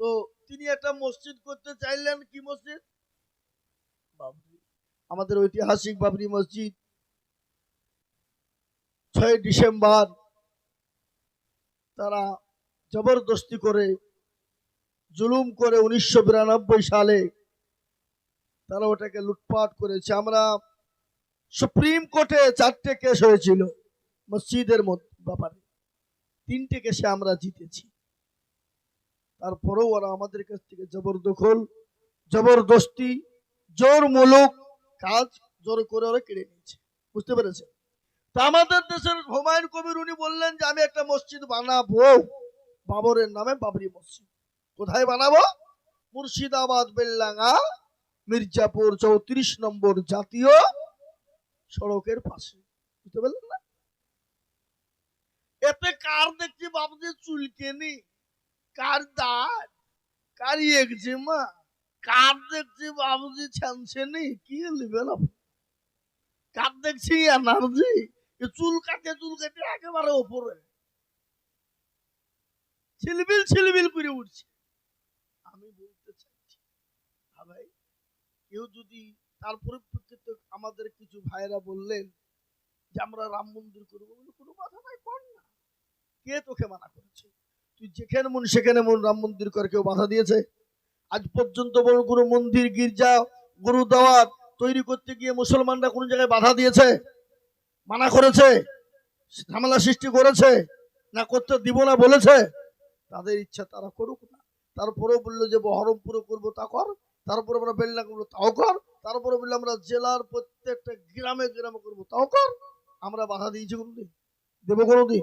তো তিনি একটা মসজিদ করতে চাইলেন, কি মসজিদ? আমাদের ঐতিহাসিক বাবরি মসজিদ। ছয় ডিসেম্বর তারা জবরদস্তি করে, জুলুম করে উনিশশো বিরানব্বই সালে তারা ওটাকে লুটপাট করেছে। আমরা সুপ্রিম কোর্টে চারটে কেস হয়েছিল মসজিদের ব্যাপারে। তিনটে কেসে আমরা জিতেছি। তারপরেও ওরা আমাদের কাছ থেকে জবরদখল, জবরদস্তি জোর মূলক কাজ জোর করে ওরা কেড়ে নিয়েছে। বুঝতে পেরেছে তা আমাদের দেশের হুমায়ুন কবির উনি বললেন যে, আমি একটা মসজিদ বানাবো। বাবরের নামে বাবরি মসজিদ। কোথায় বানাবো? মুর্শিদাবাদ বেল্লাঙ্গা মির্জাপুর চৌত্রিশ নম্বর জাতীয় সড়কের পাশে। বুঝতে পারলেন না? এতে কার দেখছি বাবুজি চুলকেনি? কার দাঁত কার বাবুজি ছানছেনি, কি? কার দেখছি চুল কাটে চুল কাটে একেবারে ওপরে। ছিলবিল ছিলবিল করে উঠছে। আমি বলতে চাইছি হ্যাঁ ভাই, কেউ যদি তার পরিপ্রেক্ষিতে আমাদের কিছু ভাইরা বললেন যে আমরা রাম মন্দির করব কোনো কথা নাই, কর না। কে তোকে মানা করেছে? তুই যেখানে মন, সেখানে মন, রাম মন্দির করে কেউ বাধা দিয়েছে? আজ পর্যন্ত বড় কোনো মন্দির, গির্জা গুরুদাওয়াত তৈরি করতে গিয়ে মুসলমানরা কোন জায়গায় বাধা দিয়েছে? মানা করেছে? ঝামেলা সৃষ্টি করেছে? না করতে দিব না বলেছে? তাদের ইচ্ছা তারা করুক না। তারপরেও বলল যে বহরমপুরে করব তা কর, তারপরে আমরা বেলনা করব তাও কর, তারপরে বলল আমরা জেলার প্রত্যেকটা গ্রামে গ্রামে করব তাও কর। আমরা বাধা দিয়েছি কোনোদিন? দেবো কোনোদিন?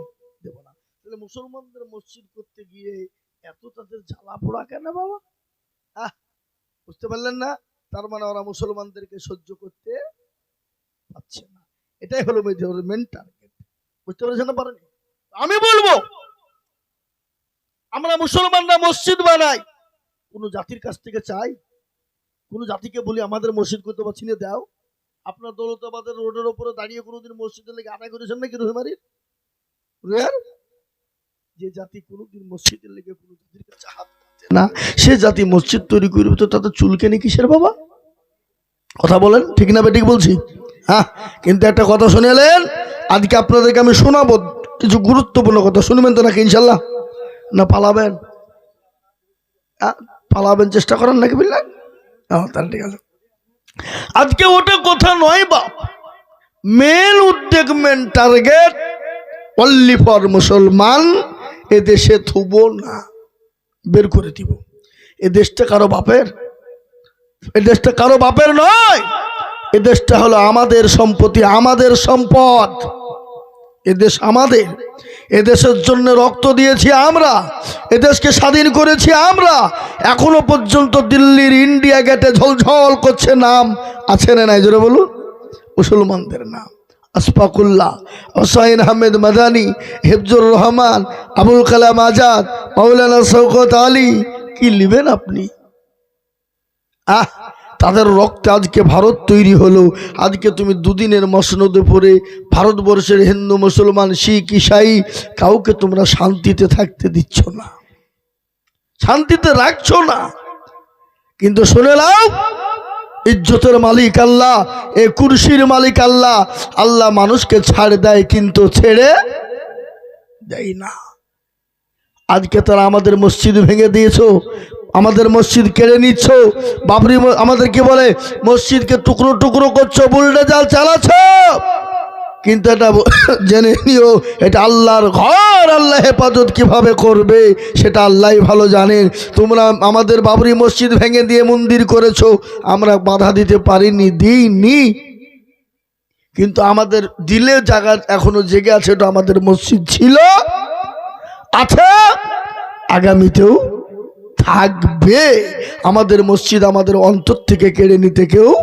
তাহলে মুসলমানদের মসজিদ করতে গিয়ে এত তাদের জ্বালা পোড়া কেন বাবা? বুঝতে পারলেন না? তার মানে ওরা মুসলমানদেরকে সহ্য করতে পারছে না। এটাই হলো মেন টার্গেট বুঝতে পেরেছেন না পারেনি আমি বলব, আমরা মুসলমানরা মসজিদ বানাই। কোন জাতির কাছ থেকে চাই? কোন জাতিকে বলি, আমাদের মসজিদ করতে পারছি না, দাও। আপনার দৌলতাবাদের রোডের উপরে দাঁড়িয়ে কোনোদিন মসজিদের লেগে আদায় করেছেন নাকি রহিমারির রুয়ার যে জাতি কোনোদিন মসজিদের লেগে কোনো জাতির কাছে হাত না সে জাতি মসজিদ তৈরি করবে তো তাদের চুলকেনি কিসের বাবা? কথা বলেন ঠিক না ঠিক বলছি? হ্যাঁ কিন্তু একটা কথা শুনে এলেন আজকে আপনাদেরকে আমি শোনাবো কিছু গুরুত্বপূর্ণ কথা শুনবেন তো নাকি ইনশাল্লাহ? না পালাবেন। আহ, পালাবেন চেষ্টা করেন নাকি বুঝলেন হ্যাঁ তাহলে ঠিক আছে। আজকে ওটা কথা নয় বাপ মেন উদ্যোগ মেন টার্গেট অনলি ফর মুসলমান এ দেশে থুব না, বের করে দিব। এ দেশটা কারও বাপের? এ দেশটা কারও বাপের নয়। এ দেশটা হলো আমাদের সম্পত্তি, আমাদের সম্পদ। এদেশ আমাদের। এদেশের জন্য রক্ত দিয়েছি আমরা। এদেশকে স্বাধীন করেছি আমরা। এখনও পর্যন্ত দিল্লির ইন্ডিয়া গেটে ঝলঝল করছে নাম আছে না নাই? জোরে বলুন। মুসলমানদের নাম। আসফাকুল্লাহ হোসাইন আহমেদ মাদানি, হেফজুর রহমান, আবুল কালাম আজাদ, মাওলানা শৌকত আলী। কি নেবেন আপনি? আহ, তাদের রক্তে আজকে ভারত তৈরি হলো। আজকে তুমি দুদিনের মসনদে পড়ে ভারতবর্ষের হিন্দু, মুসলমান, শিখ, ইসাই কাউকে তোমরা শান্তিতে থাকতে দিচ্ছ না। শান্তিতে রাখছ না। কিন্তু শুনে নাও ইজ্জতের মালিক আল্লাহ, এ কুরসির মালিক আল্লাহ। আল্লাহ মানুষকে ছাড় দেয় কিন্তু ছেড়ে দেয় না। আজকে তারা আমাদের মসজিদ ভেঙে দিয়েছ, আমাদের মসজিদ কেড়ে নিচ্ছ। বাবরি আমাদের আমাদেরকে বলে, মসজিদকে টুকরো টুকরো করছ বুলডেজাল চালাচ্ছ। কিন্তু এটা জেনে নিও, এটা আল্লাহর ঘর, আল্লাহ হেফাজত কীভাবে করবে, সেটা আল্লাহ ভালো জানেন। তোমরা আমাদের বাবরি মসজিদ ভেঙে দিয়ে মন্দির করেছ, আমরা বাধা দিতে পারিনি, দিইনি। কিন্তু আমাদের দিলে জায়গা এখনও জেগে আছে, এটা আমাদের মসজিদ ছিল, আছে, আগামীতেও থাকবে। আমাদের মসজিদ আমাদের অন্তর থেকে কেড়ে নিতে কেউ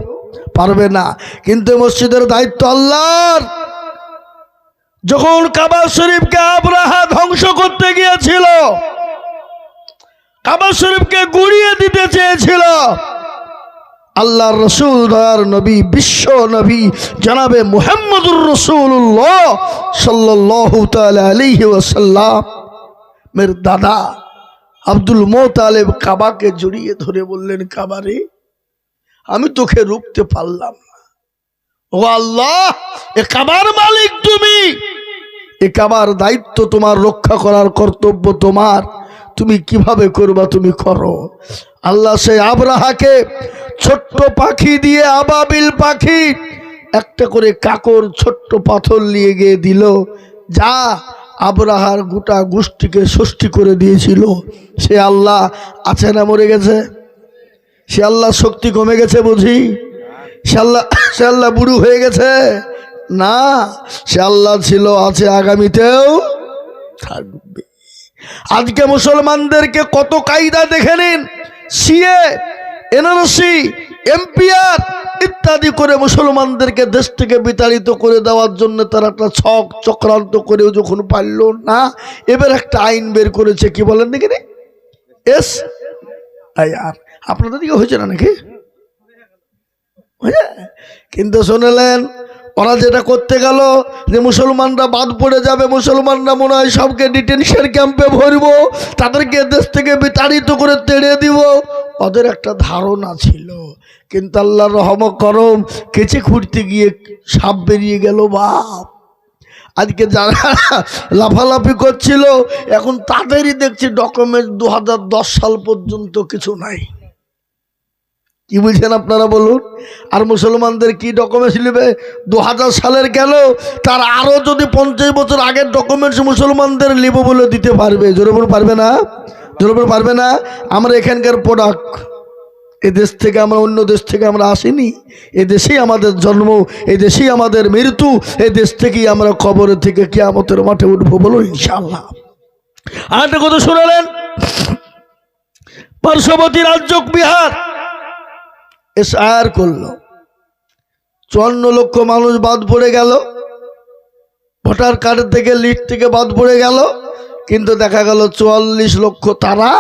পারবে না। কিন্তু মসজিদের দায়িত্ব আল্লাহর। যখন কাবা শরীফকে আবরাহা ধ্বংস করতে গিয়েছিল, কাবা শরীফকে গুড়িয়ে দিতে চেয়েছিল আল্লাহ রসুল, দয়ার নবী, বিশ্ব নবী, জানাবে মুহাম্মদুর রসুল্লাহ সাল্লাহ আলহি ওসাল্লাম মের দাদা আব্দুল মোতালেব কাবাকে জড়িয়ে ধরে বললেন, কাবারে, আমি তোকে রুখতে পারলাম না। ও আল্লাহ, এ কাবার মালিক তুমি। এ কাবার দায়িত্ব তোমার, রক্ষা করার কর্তব্য তোমার। তুমি কীভাবে করবা তুমি করো। আল্লাহ সে আবরাহাকে ছোট্ট পাখি দিয়ে আবাবিল পাখি, একটা করে কাকর ছোট্ট পাথর নিয়ে গিয়ে দিল। যা আবরাহার গোটা গোষ্ঠীকে ষষ্ঠী করে দিয়েছিল। সে আল্লাহ, আছে না মরে গেছে? সে আল্লাহ শক্তি কমে গেছে বুঝি? সে আল্লাহ বুড়ো হয়ে গেছে। না সে আল্লাহ ছিল, আছে আগামীতেও থাকবে। আজকে মুসলমানদেরকে কত কায়দা দেখে নিন। সিএ এনআরসি এমপিআর ইত্যাদি করে মুসলমানদেরকে দেশ থেকে বিতাড়িত করে দেওয়ার জন্য তারা একটা ছক চক্রান্ত করেও যখন পারল না, এবার একটা আইন বের করেছে। কি বলেন নাকি এস আই আর। আপনাদের দিকে হয়েছে না নাকি? কিন্তু শুনলেন, ওরা যেটা করতে গেল যে মুসলমানরা বাদ পড়ে যাবে, মুসলমানরা মনে হয় সবকে ডিটেনশন ক্যাম্পে ভরবো, তাদেরকে দেশ থেকে বিতাড়িত করে তেড়ে দিব। ওদের একটা ধারণা ছিল, কিন্তু আল্লাহ রহম করম কেচে খুঁড়তে গিয়ে সাপ বেরিয়ে গেল, বাপ। আজকে যারা লাফালাফি করছিল, এখন তাদেরই দেখছি ডকুমেন্ট দু হাজার দশ সাল পর্যন্ত কিছু নাই। কি বুঝছেন আপনারা বলুন? আর মুসলমানদের কি ডকুমেন্টস নেবে দু হাজার সালের গেল তার আরও যদি পঞ্চাশ বছর আগের ডকুমেন্টস মুসলমানদের নেব বলে দিতে পারবে। জোরে বলে পারবে না? জোরে বলে পারবে না? আমরা এখানকার প্রোডাক্ট এ দেশ থেকে আমরা অন্য দেশ থেকে আমরা আসিনি। এ দেশেই আমাদের জন্ম, এ দেশেই আমাদের মৃত্যু, এ দেশ থেকেই আমরা কবরের থেকে কিয়ামতের মাঠে উঠবো বলুন ইনশাল্লাহ আর একটা কথা শুনালেন? পার্শ্ববর্তী রাজ্য বিহার এসআর করল। চুয়ান্ন লক্ষ মানুষ বাদ পড়ে গেল। ভোটার কার্ড থেকে লিস্ট থেকে বাদ পড়ে গেল। কিন্তু দেখা গেল চুয়াল্লিশ লক্ষ তারা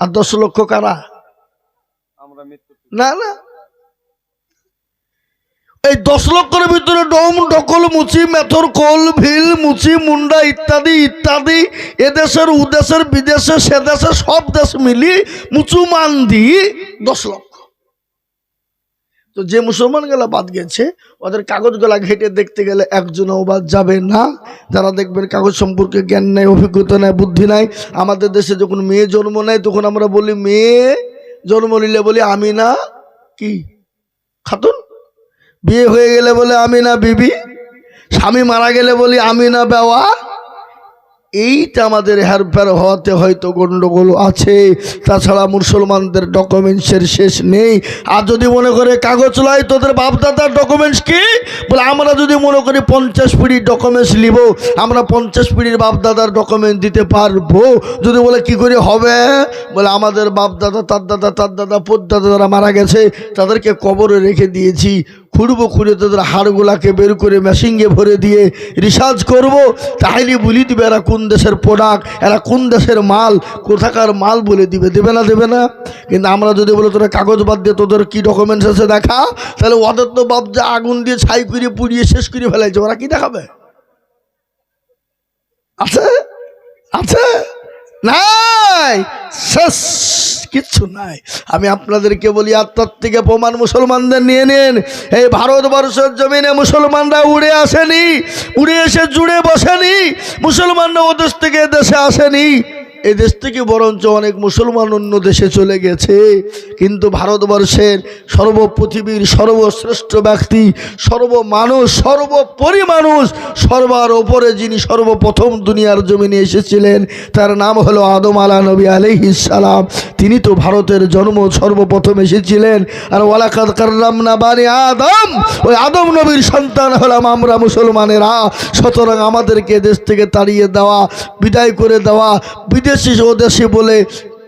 আর দশ লক্ষ কারা? না না। এই দশ লক্ষের ভিতরে ডোম ডকল মুচি মেথর কোল ভিল মুচি মুন্ডা ইত্যাদি ইত্যাদি এদেশের উদেশের বিদেশে সে দেশে সব দেশ মিলি মুচুমান দিয়ে দশ লক্ষ। তো যে মুসলমান গেলা বাদ গেছে, ওদের কাগজগুলা ঘেটে দেখতে গেলে একজনও বাদ যাবে না। যারা দেখবেন কাগজ সম্পর্কে জ্ঞান নেই, অভিজ্ঞতা নেই, বুদ্ধি নাই, আমাদের দেশে যখন মেয়ে জন্ম নেয়, তখন আমরা বলি, মেয়ে জন্ম নিলে বলি, আমি না কি? খাতুন? বিয়ে হয়ে গেলে বলে, আমি না বিবি? স্বামী মারা গেলে বলি, আমি না বেওয়া? এইটা আমাদের হেরফের হওয়াতে হয়তো গন্ডগোল আছে। তাছাড়া মুসলমানদের ডকুমেন্টসের শেষ নেই। আর যদি মনে করে কাগজ লাই তোদের বাপদাদার ডকুমেন্টস কি? বলে, আমরা যদি মনে করি পঞ্চাশ পিড়ির ডকুমেন্টস নিব, আমরা পঞ্চাশ পিড়ির বাপদাদার ডকুমেন্ট দিতে পারব। যদি বলে, কি করে হবে? বলে, আমাদের বাপদাদা, তার দাদা তার দাদা পোদ্দাদা যারা মারা গেছে, তাদেরকে কবরে রেখে দিয়েছি। খুঁড়বো খুঁড়ে তাদের হাড়গুলাকে বের করে মেশিংয়ে ভরে দিয়ে রিসার্চ করব। তাহলে বলি দিবে এরা কোন দেশের প্রোডাক্ট এরা কোন দেশের মাল, কোথাকার মাল বলে দিবে, দেবে না দেবে না? কিন্তু আমরা যদি বলে, তোরা কাগজ বাদ দিয়ে তোদের কী ডকুমেন্টস আছে দেখা? তাহলে ওদের তো বাপ যা আগুন দিয়ে ছাই করে পুড়িয়ে শেষ করে ফেলাইছে, ওরা কি দেখাবে? আছে? আছে? নাই! শেষ! কিচ্ছু নাই। আমি আপনাদেরকে বলি আত্মার থেকে প্রমাণ মুসলমানদের নিয়ে নেন। এই ভারতবর্ষের জমিনে মুসলমানরা উড়ে আসেনি, উড়ে এসে জুড়ে বসেনি, মুসলমানরা ওদেশ থেকে দেশে আসেনি। এই দেশ থেকে বরঞ্চ অনেক মুসলমান অন্য দেশে চলে গেছে। কিন্তু ভারতবর্ষের সর্ব পৃথিবীর সর্বশ্রেষ্ঠ ব্যক্তি, সর্বমানুষ, সর্বোপরি মানুষ, সর্বার ওপরে যিনি সর্বপ্রথম দুনিয়ার জমিনে এসেছিলেন, তার নাম হলো আদম আলা নবী আলহিসাল্লাম তিনি তো ভারতের জন্ম সর্বপ্রথম এসেছিলেন। আর ওয়ালাকাদ কার্রাম না বানি আদম, ওই আদম নবীর সন্তান হলাম আমরা মুসলমানেরা। সুতরাং আমাদেরকে দেশ থেকে তাড়িয়ে দেওয়া, বিদায় করে দেওয়া, বিদেশি স্বদেশি বলে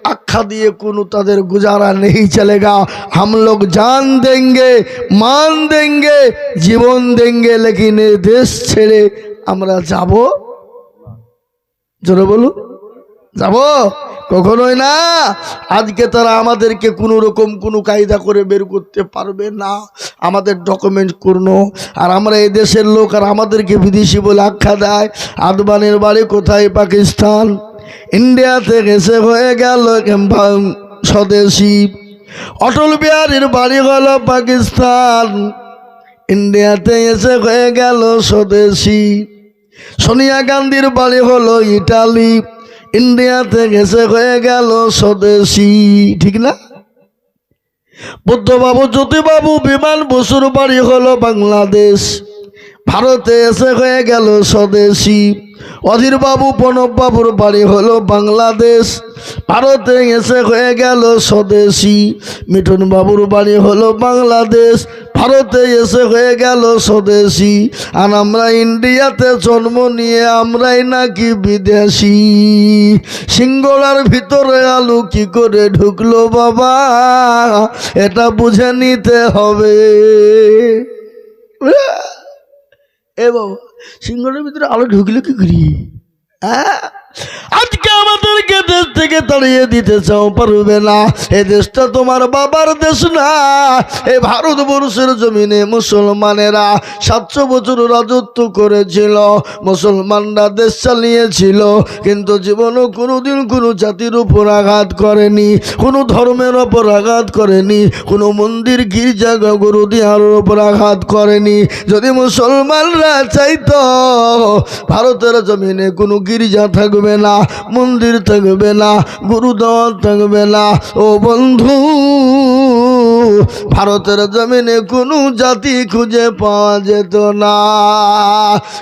আখ্যা দিয়ে কোনো তাদের গুজারা নেই চলেগা हम लोग जान देंगे মান দেঙ্গে জীবন দেঙ্গে লেকিন এ দেশ ছেড়ে আমরা যাব জোরে বলুন যাব কখনোই না আজকে তারা আমাদেরকে কোনো রকম কোনো কায়দা করে বের করতে পারবে না আমাদের ডকুমেন্ট করুন আর আমরা এই দেশের লোক আর আমাদেরকে বিদেশি বলে আখ্যা দেয় আদবানের বাড়ি কোথায় পাকিস্তান ইন্ডিয়া থেকে সে হয়ে গেল স্বদেশী। অটল বিহারীর বাড়ি হলো পাকিস্তান। ইন্ডিয়াতে এসে হয়ে গেল স্বদেশী। সোনিয়া গান্ধীর বাড়ি হলো ইটালি। ইন্ডিয়াতে এসে হয়ে গেল স্বদেশী। ঠিক না? বুদ্ধবাবু, জ্যোতিবাবু, বিমান বসুর বাড়ি হলো বাংলাদেশ। ভারতে এসে হয়ে গেল স্বদেশী। অধীর বাবু প্রণব বাবুর বাড়ি হলো বাংলাদেশ। ভারতে এসে হয়ে গেল স্বদেশী। মিঠুন বাবুর বাড়ি হলো বাংলাদেশ। ভারতে এসে হয়ে গেল স্বদেশী। আর আমরা ইন্ডিয়াতে জন্ম নিয়ে আমরাই নাকি বিদেশি। সিঙ্গলার ভিতরে আলু কি করে ঢুকলো বাবা? এটা বুঝে নিতে হবে। এ বাবা। সিংহটার ভিতরে আলো ঢুকলো কি করি হ্যাঁ? আজকে দেশ থেকে তাড়িয়ে দিতে চাও পারবে না। এ দেশটা তোমার বাবার দেশ না। এই ভারতবর্ষের জমিনে মুসলমানেরা সাতশো বছর রাজত্ব করেছিল, মুসলমানরা দেশ চালিয়েছিল, কিন্তু জীবনও কোনোদিন কোনো জাতির উপর আঘাত করেনি, কোনো ধর্মের ওপর আঘাত করেনি, কোনো মন্দির, গির্জা গুরু দিয়ার উপর আঘাত করেনি। যদি মুসলমানরা চাইতো, ভারতের জমিনে কোনো গির্জা থাকবে না, মন্দির থাকবে না গুরুদর থাকবে না। ও বন্ধু ভারতের জমিনে কোনো জাতি খুঁজে পাওয়া যেত না।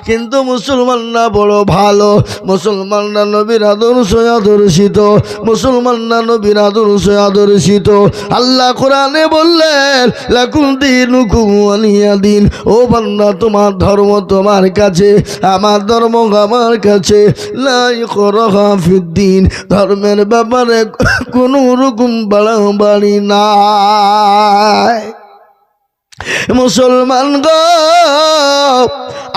কিন্তু মুসলমানরা বড় ভালো। মুসলমানরা নবীর আদর্শ আদর্শিত। মুসলমানরা নবীর আদর্শ আদর্শিত। আল্লাহ কোরআনে বললেন লাকুল দিন হুকুমানিয়া দিন। ও বান্দা, তোমার ধর্ম তোমার কাছে, আমার ধর্ম আমার কাছে। লাই করহা ফিদ্দিন ধর্মের ব্যাপারে কোনো রকম বাড়াবাড়ি নাই মুসলমান গো,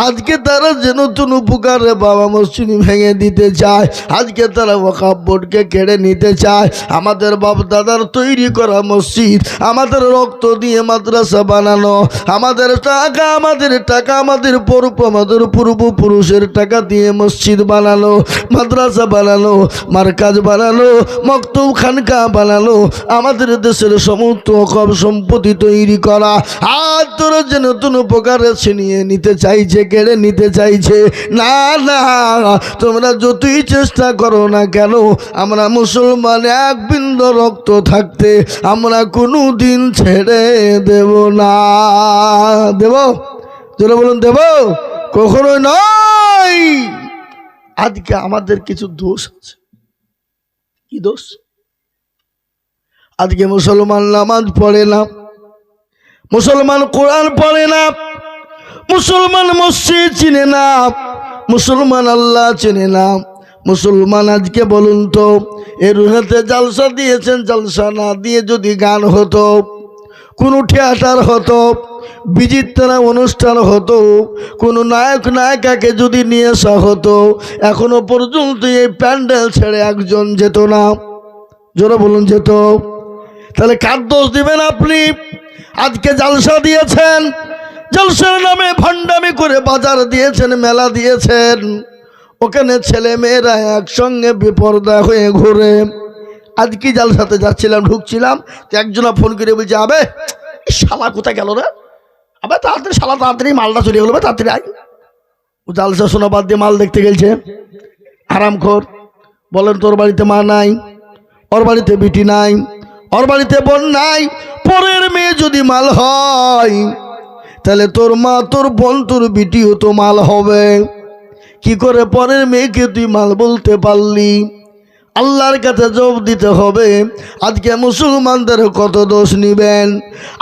আজকে তারা যে নতুন উপকারে বাবা মসজিদ ভেঙে দিতে চায়, আজকে তারা ওয়াকাব বোর্ডকে কেড়ে নিতে চায়। আমাদের বাপ দাদার তৈরি করা মসজিদ, আমাদের রক্ত দিয়ে মাদ্রাসা বানানো, আমাদের টাকা আমাদের টাকা, আমাদের পূর্ব আমাদের পূর্বপুরুষের টাকা দিয়ে মসজিদ বানানো মাদ্রাসা বানানো মার্কাজ বানানো মক্তব খানকা বানানো আমাদের দেশের সমস্ত অকম সম্পত্তি তৈরি করা। আর তোরা যে নতুন উপকারে ছিনিয়ে নিতে চাইছে, কেড়ে নিতে চাইছে। না না, তোমরা যতই চেষ্টা করো না কেন, আমরা মুসলমান এক বিন্দু রক্ত থাকতে আমরা কোনো দিন ছেড়ে দেব না। দেব? তোরা বলুন, দেব? কখনোই নয়। আজকে আমাদের কিছু দোষ আছে। কি দোষ? আজকে মুসলমান নামাজ পড়ে না। মুসলমান কোরআন পড়ে না, মুসলমান মসজিদ চিনে না, মুসলমান আল্লাহ চিনে না। মুসলমান আজকে বলুন তো এর হাতে জালসা দিয়েছেন, জালসা না দিয়ে যদি গান হতো, কোনো থিয়েটার হতো বিচিত্রা অনুষ্ঠান হতো, কোনো নায়ক নায়িকাকে যদি নিয়ে আসা হতো, এখনও পর্যন্ত এই প্যান্ডেল ছেড়ে একজন যেত না। জোরে বলুন যেত। তাহলে কার দোষ দিবেন আপনি? আজকে জালসা দিয়েছেন। জলসার নামে ভণ্ডামি করে বাজার দিয়েছেন, মেলা দিয়েছেন। ওখানে ছেলে মেয়েরা একসঙ্গে বিপর্দা হয়ে ঘুরে। আজকে জালসাতে যাচ্ছিলাম, ঢুকছিলাম, তো একজনা ফোন করে বলছে, আবে শালা কোথায় গেল রে? আবে, তাড়াতাড়ি, শালা তাড়াতাড়ি মালটা চলে গেলো তাড়াতাড়ি আয়। ও জালসা শোনা বাদ দিয়ে মাল দেখতে গেছে আরামখোর বলেন তোর বাড়িতে মা নাই, ওর বাড়িতে বিটি নাই। ওর বাড়িতে বোন নাই, পরের মেয়ে যদি মাল হয়, তাহলে তোর মা, তোর বোন, তোর বিটিও তো মাল হবে। কি করে পরের মেয়েকে তুই মাল বলতে পারলি? আল্লাহর কাছে জবাব দিতে হবে, আজকে মুসলমানদের কত দোষ নিবেন?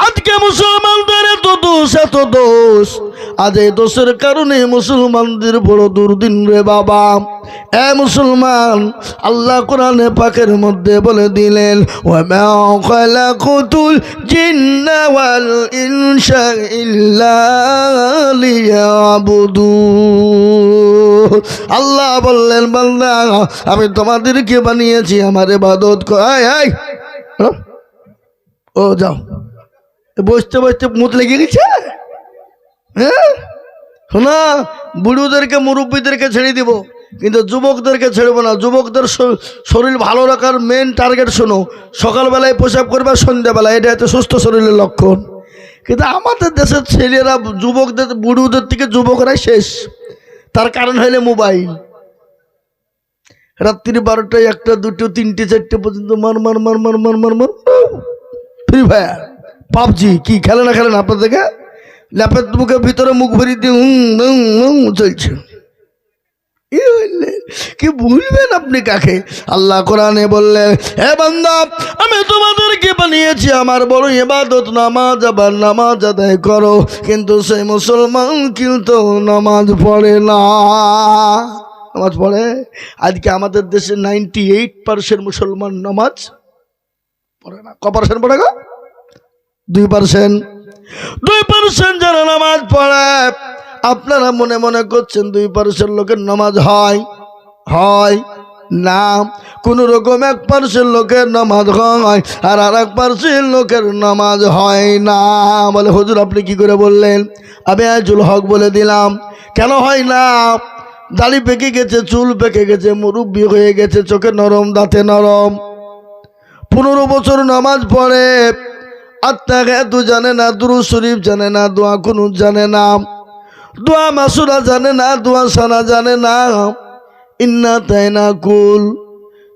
আজকে মুসলমানদের এত দোষ এত দোষ। আজ এই দোষের কারণে মুসলমানদের বড় দুর্দিন রে বাবা। এ মুসলমান, আল্লাহ কোরআনে পাকের মধ্যে বলে দিলেন ওয়া খালাকুতুল জিন্না ওয়াল ইনসা ইল্লা লিয়াবুদুন আল্লাহ বললেন, বান্দা, আমি তোমাদেরকে বানিয়েছি, আমার ইবাদত করাই আই ও, যাও। বসতে বসতে মুত লেগে গেছে হ্যাঁ শোনা বুড়োদেরকে মুরব্বীদেরকে ছেড়ে দিব কিন্তু যুবকদেরকে ছেড়বো না যুবকদের শরীর ভালো রাখার মেন টার্গেট শোনো সকালবেলায় পোশাক করবে সন্ধ্যাবেলায় এটা হচ্ছে সুস্থ শরীরের লক্ষণ কিন্তু আমাদের দেশের ছেলেরা যুবকদের বুড়োদের থেকে যুবকরাই শেষ তার কারণ হইলে মোবাইল রাত্রি বারোটায় একটা দুটো তিনটে চারটে পর্যন্ত মার মার মার মার মার মার মার ফ্রি ফায়ার পাবজি, কি খেলে না খেলে না আপনার থেকে ল্যাপের মুখের ভিতরে মুখ ভরি দিয়ে হুম চলছে। কি ভুলবেন আপনি কাকে? আল্লাহ কোরআনে বললেন হে বান্দা, আমি তোমাদেরকে বানিয়েছি, আমার বড় ইবাদত, নামাজ আবার নামাজ আদায় করো, কিন্তু সেই মুসলমান কিন্তু নামাজ পড়ে না। নামাজ পড়ে? আজকে আমাদের দেশে নাইনটি এইট পার্সেন্ট মুসলমান নামাজ পড়ে না। ক পার্সেন্ট পড়ে গো? দুই পার্সেন্ট। দুই পার্সেন্ট যারা নামাজ পড়ে, আপনারা মনে মনে করছেন দুই পার্সেন্ট লোকের নামাজ হয় হয় না। কোন রকম এক পার্সেন্ট লোকের নামাজ হয় আর আর এক পার্সেন্ট লোকের নামাজ হয় না। বলে, হুজুর, আপনি কি করে বললেন? আমি আজুল হক বলে দিলাম। কেন হয় না? দাড়ি পেকে গেছে, চুল পেকে গেছে, মুরব্বী হয়ে গেছে, চোখে নরম, দাঁতে নরম। পনেরো বছর নামাজ পড়ে আত্মা এত জানে না দুরু শরীফ জানে না, দোয়া কোনো জানে না, দোয়া মাসুরা জানে না, দোয়া সানা জানে না। ইন্না তাই না কুল,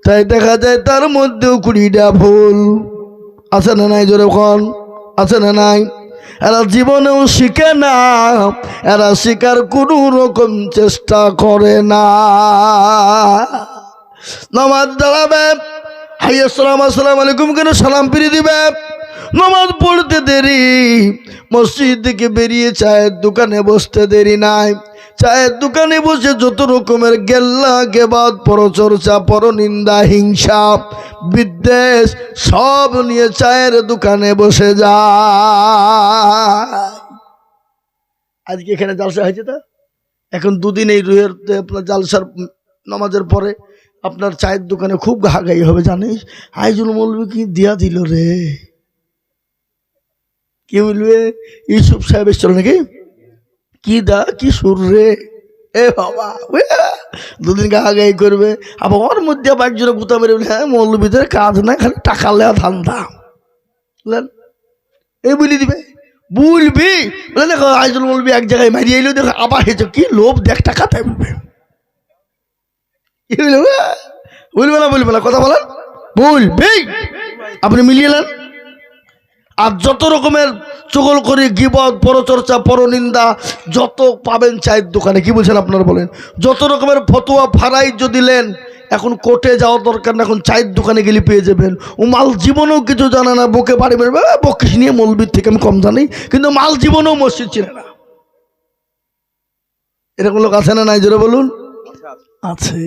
তাই দেখা যায় তার মধ্যেও কুড়িটা ভুল। আছে না নাই জোরে কন? আছে না নাই? এরা জীবনেও শিখে না, এরা শিকার কোনো রকম চেষ্টা করে না। নামাজ দাঁড়াবে হাই আসসালাম আসসালাম আলাইকুম কেন সালাম ফিরে দিবে। নামাজ পড়তে দেরি। মসজিদ থেকে বেরিয়ে চায়ের দোকানে বসতে দেরি নাই। চায়ের দোকানে বসে যত রকমের গেল্লা, গেবাদ, পরচর্চা, পরনিন্দা, হিংসা, বিদ্বেষ, সব নিয়ে চায়ের দোকানে বসে যায়। আজকে এখানে জালসা হয়েছে তো? এখন দুদিন এই রুহের আপনার জালসার নামাজের পরে আপনার চায়ের দোকানে খুব ঘাগাই হবে, জানিস? আইজুল মৌলবি কি দিয়া দিল রে? কি বলবে? ইউসুফ সাহেব এসছিল নাকি? কি দা, কি সুর রে? এ বাবা দুদিন গাগাই করবে। আবার ওর মধ্যে আবার একজনে গুতা মেরে হ্যাঁ মৌলবীদের কাজ না, খালি টাকা লেওয়া ধান্দা। বুঝলেন এই বলি দিবে, বুলবি? বলে, দেখো, আইজুল মৌলবি এক জায়গায় মারিয়ে এলো, দেখো, আবার হেঁচো কি লোভ, দেখ টাকা তাই বলবে। কি বলবে? বলবে না বলবে না, কথা বলেন। বলবি। আপনি মিলিয়ে নেন। আর যত রকমের চগল করি, গিবদ, পরচর্চা, পরনিন্দা, যত পাবেন চায়ের দোকানে। কি বলছেন আপনারা বলেন? যত রকমের ফতোয়া ফারাই যদি নেন, এখন কোর্টে যাওয়া দরকার না, এখন চায়ের দোকানে গেলে পেয়ে যাবেন। ও মাল জীবনেও কিছু জানে না, বুকে বাড়ি বেরবে বকিস নিয়ে মলবির থেকে আমি কম জানি। কিন্তু মাল জীবনেও মসজিদ চিনে না। এরকম লোক আছে না নাই? জোরে বলুন। আছে।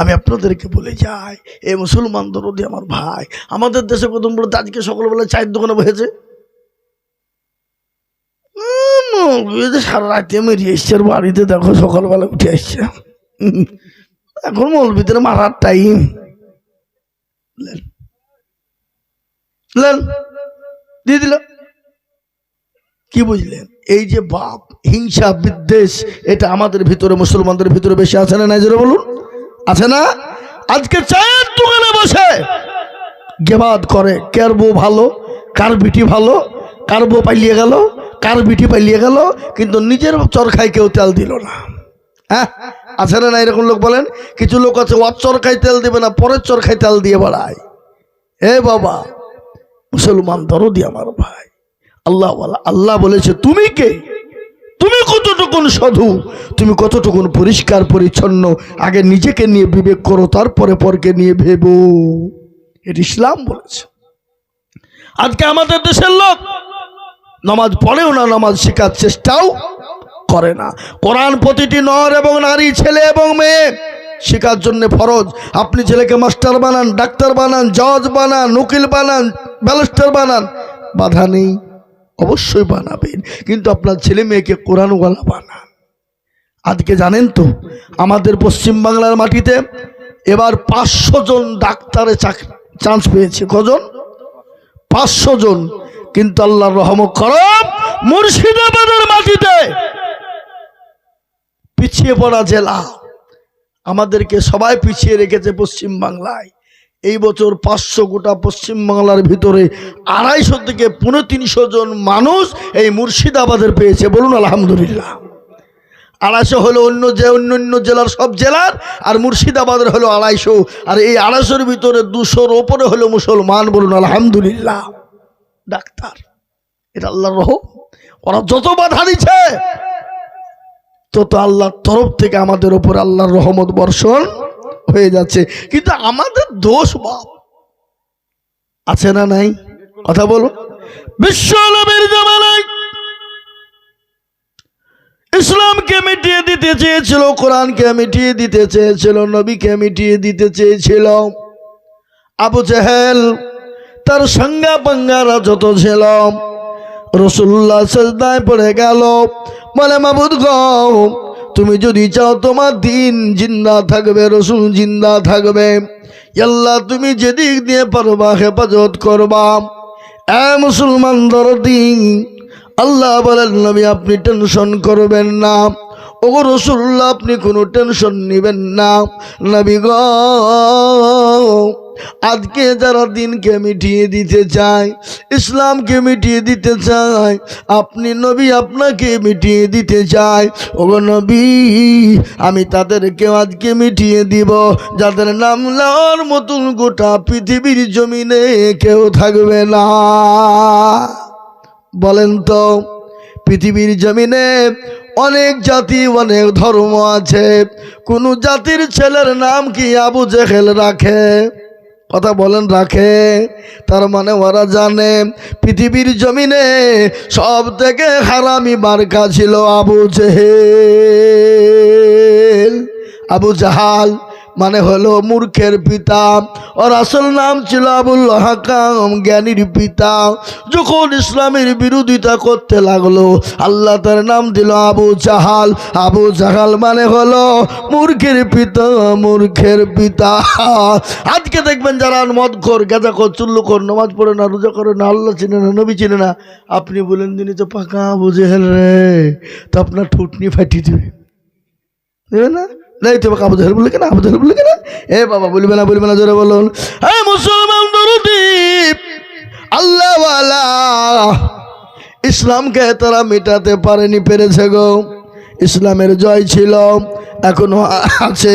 আমি আপনাদেরকে বলে যাই, এই মুসলমান দরদি আমার ভাই, আমাদের দেশে প্রথম বলতে আজকে সকালবেলা চায়ের দোকানে বসেছে। সারা রাতে মেরিয়ে এসছে বাড়িতে দেখো সকালবেলা উঠে আসছে এখন মৌলবিদের মারার টাইম দিয়ে দিল। কি বুঝলেন? এই যে বাপ, হিংসা, বিদ্বেষ, এটা আমাদের ভিতরে, মুসলমানদের ভিতরে বেশি আছে না নাই? বলুন। আছে না? আজকে চায়ের দোকানে বসে গেবাদ করে, কার ভালো, কার বিটি ভালো, কার বউ গেল, কার বিটি পালিয়ে গেল, কিন্তু নিজের চরখায় কেউ তেল দিল না। হ্যাঁ? আছে না না এরকম লোক বলেন? কিছু লোক আছে ওর চরখায় তেল দেবে না, পরের চরখায় তেল দিয়ে বেড়ায়। এ বাবা, মুসলমান দরদি আমার ভাই। আল্লাহ আল্লাহ বলেছে, তুমি কে? তুমি কতটুকুন সাধু? তুমি কতটুকুন পরিষ্কার, পরিচ্ছন্ন? আগে নিজেকে নিয়ে বিবেক করো, তারপরে পরকে নিয়ে ভেবো। এটা ইসলাম বলেছে। আজকে আমাদের দেশের লোক নামাজ পড়েও না, নামাজ শেখার চেষ্টাও করে না। কোরআন প্রতিটি নর এবং নারী, ছেলে এবং মেয়ে শেখার জন্য ফরজ। আপনি ছেলেকে মাস্টার বানান, ডাক্তার বানান, জজ বানান, উকিল বানান ব্যালিস্টার বানান, বাধা নেই। অবশ্যই বানাবেন। কিন্তু আপনার ছেলে মেয়েকে কোরআনওয়ালা বানান। আজকে জানেন তো, আমাদের পশ্চিম বাংলার মাটিতে এবার পাঁচশো জন ডাক্তারে চান্স পেয়েছে। কজন? পাঁচশো জন। কিন্তু আল্লাহর রহম করম মুর্শিদাবাদের মাটিতে। পিছিয়ে পড়া জেলা। আমাদেরকে সবাই পিছিয়ে রেখেছে পশ্চিম বাংলায়। এই বছর পাঁচশো গোটা পশ্চিম বাংলার ভিতরে আড়াইশো থেকে পনেরো তিনশো জন মানুষ এই মুর্শিদাবাদের পেয়েছে। বলুন, আলহামদুলিল্লাহ। আড়াইশো হলো অন্য যে অন্য অন্য জেলার সব জেলার, আর মুর্শিদাবাদের হলো আড়াইশো। আর এই আড়াইশোর ভিতরে দুশোর ওপরে হলো মুসলমান, বলুন, আলহামদুলিল্লাহ। ডাক্তার, এটা আল্লাহর রহ ওরা যত বাধা দিচ্ছে, তত আল্লাহর তরফ থেকে আমাদের ওপর আল্লাহর রহমত বর্ষণ হয়ে যাচ্ছে। কিন্তু আমাদের দোষ বাপ। আছে না নাই? কথা বলো। বিশ্ব ইসলামকে মিটিয়ে দিতে চেয়েছিল, কোরআনকে মিটিয়ে দিতে চেয়েছিল, নবীকে মিটিয়ে দিতে চেয়েছিল। আবু জাহেল তার সঙ্গা পাঙ্গারা যত ছিল রসুল্লাহ সেজদায় পড়ে গেল। বলে, মাবুদ গো তুমি যদি চাও তোমার দিন জিন্দা থাকবে, রসুল জিন্দা থাকবে। আল্লাহ, তুমি যেদিক দিয়ে পারবা হেফাজত করবা। এ মুসলমান দরদিন আল্লাহ বলেন, নবী, আপনি টেনশন করবেন না। ও রসুল্লাহ, আপনি কোনো টেনশন নেবেন না। নবী গ আজকে যারা দিনকে মিটিয়ে দিতে চায়, ইসলামকে মিটিয়ে দিতে চায়, আপনি নবী আপনাকে মিটিয়ে দিতে চায় ও নবী, আমি তাদেরকে আজকে মিটিয়ে দিব, যাদের নাম নেওয়ার মতন গোটা পৃথিবীর জমিনে কেউ থাকবে না। বলেন তো, পৃথিবীর জমিনে অনেক জাতি, অনেক ধর্ম আছে, কোন জাতির ছেলের নাম কি আবু জেহেল রাখে? কথা বলেন, রাখে। তার মানে ওরা জানে, পৃথিবীর জমিনে সব থেকে হারামি মার্কা ছিল আবু জেহেল। আবু জাহাল। মানে হলো মূর্খের পিতা। ওর আসল নাম ছিল আবুল হাকাম, জ্ঞানীর পিতা। যখন ইসলামের বিরোধিতা করতে লাগল, আল্লাহ তার নাম দিল আবু জাহাল। আবু জাহাল মানে হলো মূর্খের পিতা মূর্খের পিতা। আজকে দেখবেন যারা মদ খোর গেজা খোর চুল্লু খোর নমাজ পড়ে না, রোজা করে না, আল্লাহ চিনে না, নবী চিনে না, আপনি বলেন দিনই তো পাকা বুঝে হেল রে। তো আপনার ঠুটনি ফাটিয়ে দিবে। দেবে না? নাই তো আবু জাহেল বলে কেন? আবু জাহেল বলে কেন? এ বাবা, বলবে না বলবে না, জোরে বলুন। হে মুসলমান দরুদি আল্লাহ ইসলামকে তারা মেটাতে পারেনি, পেরেছে গো। ইসলামের জয় ছিল। এখনও আছে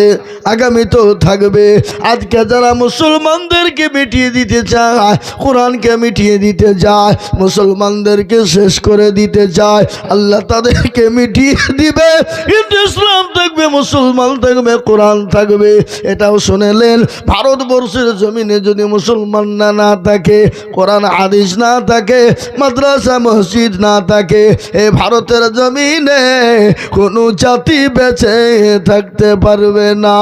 আগামীতেও থাকবে। আজকে যারা মুসলমানদেরকে মিটিয়ে দিতে চায়, কোরআনকে মিটিয়ে দিতে চায় মুসলমানদেরকে শেষ করে দিতে চায় আল্লাহ তাদেরকে মিটিয়ে দিবে। কিন্তু ইসলাম থাকবে, মুসলমান থাকবে, কোরআন থাকবে। এটাও শুনেলেন, ভারতবর্ষের জমিনে যদি মুসলমান না না থাকে, কোরআন আদিস না থাকে, মাদ্রাসা, মসজিদ না থাকে, এ ভারতের জমিনে কোনো জাতি বেঁচে থাকতে পারবে না।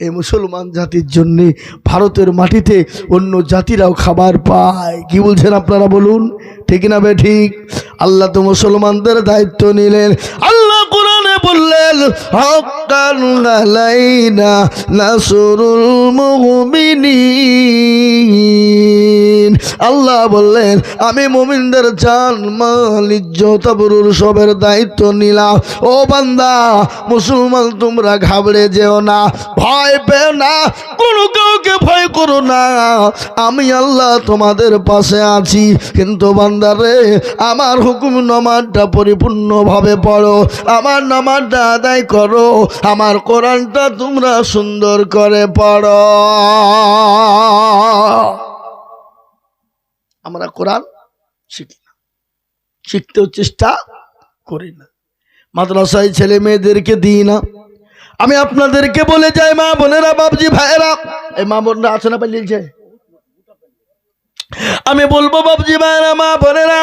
এই মুসলমান জাতির জন্য ভারতের মাটিতে অন্য জাতিরাও খাবার পায়। কি বলছেন আপনারা বলুন? ঠিক না বে ঠিক? আল্লাহ তো মুসলমানদের দায়িত্ব নিলেন। আল্লাহ বললেন, হকান আলাইনা নাসরুল মুমিনিন। আল্লাহ বললেন, আমি মুমিনদের চান মাল, ইজ্জত, আবরুর সবের দায়িত্ব নিলাম। ও বান্দা, মুসলমান, তোমরা ঘাবড়ে যেও না, ভয় পেও না, কোনো কাউকে ভয় করো না। আমি আল্লাহ তোমাদের পাশে আছি, কিন্তু বান্দারে, আমার হুকুম নমাজটা পরিপূর্ণভাবে পড়ো। আমার নামাজটা আদায় করো, আমার কোরআনটা তোমরা সুন্দর করে পড়ো। আমরা কোরআন শিখি না, শিখতেও চেষ্টা করি না। মাদ্রাসায় ছেলে মেয়েদেরকে দিই না। আমি আপনাদেরকে বলে যাই, মা বোনেরা বাবজি ভাইয়েরা। এই মা বোনরা আছে না পালিয়েছে? আমি বলব বাবজি ভাইয়েরা, মা বোনেরা